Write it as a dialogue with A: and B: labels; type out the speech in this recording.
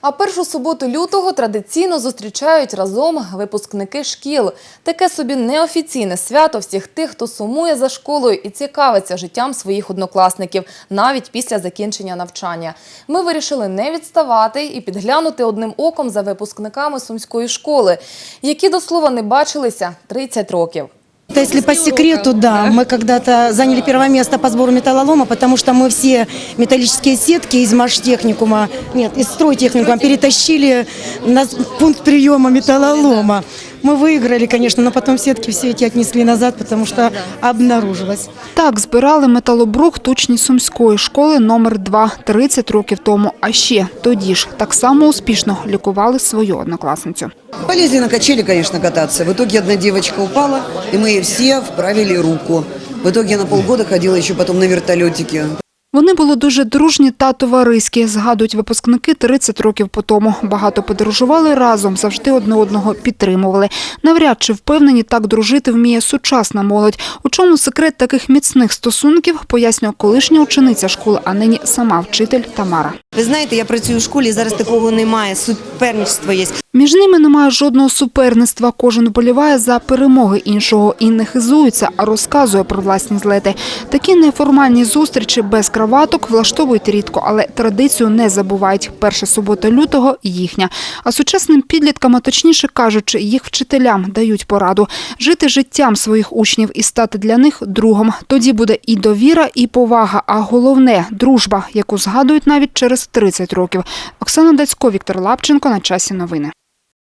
A: А першу суботу лютого традиційно зустрічають разом випускники шкіл. Таке собі неофіційне свято всіх тих, хто сумує за школою і цікавиться життям своїх однокласників навіть після закінчення навчання. Ми вирішили не відставати і підглянути одним оком за випускниками сумської школи, які до слова не бачилися 30 років.
B: Это если по секрету, да, мы когда-то заняли первое место по сбору металлолома, потому что мы все металлические сетки из маштехникума, нет, из стройтехникума перетащили на пункт приема металлолома. Мы выиграли, конечно, но потом сетки все эти отнесли назад, потому что обнаружилось.
C: Так збирали металобрухт учні Сумської школи номер 2 30 років тому. А ще тоді ж так само успішно лікували свою однокласницю.
D: Полезли на качели, конечно, кататься. В итоге одна девочка упала, и мы ей все вправили руку. В итоге я на полгода ходила еще потом на вертолетике.
C: Вони були дуже дружні та товариські, згадують випускники 30 років по тому. Багато подорожували разом, завжди одне одного підтримували. Навряд чи впевнені, так дружити вміє сучасна молодь. У чому секрет таких міцних стосунків, пояснює колишня учениця школи, а нині сама вчитель Тамара.
E: Ви знаєте, я працюю в школі, зараз такого немає. Суперництво є.
C: Між ними немає жодного суперництва. Кожен вболіває за перемоги іншого і не хизується, а розказує про власні злети. Такі неформальні зустрічі без краваток влаштовують рідко, але традицію не забувають. Перша субота лютого їхня. А сучасним підліткам, а точніше кажучи, їх вчителям дають пораду жити життям своїх учнів і стати для них другом. Тоді буде і довіра, і повага. А головне дружба, яку згадують навіть через 30 років. Оксана Дацько, Віктор Лапченко на часі новини.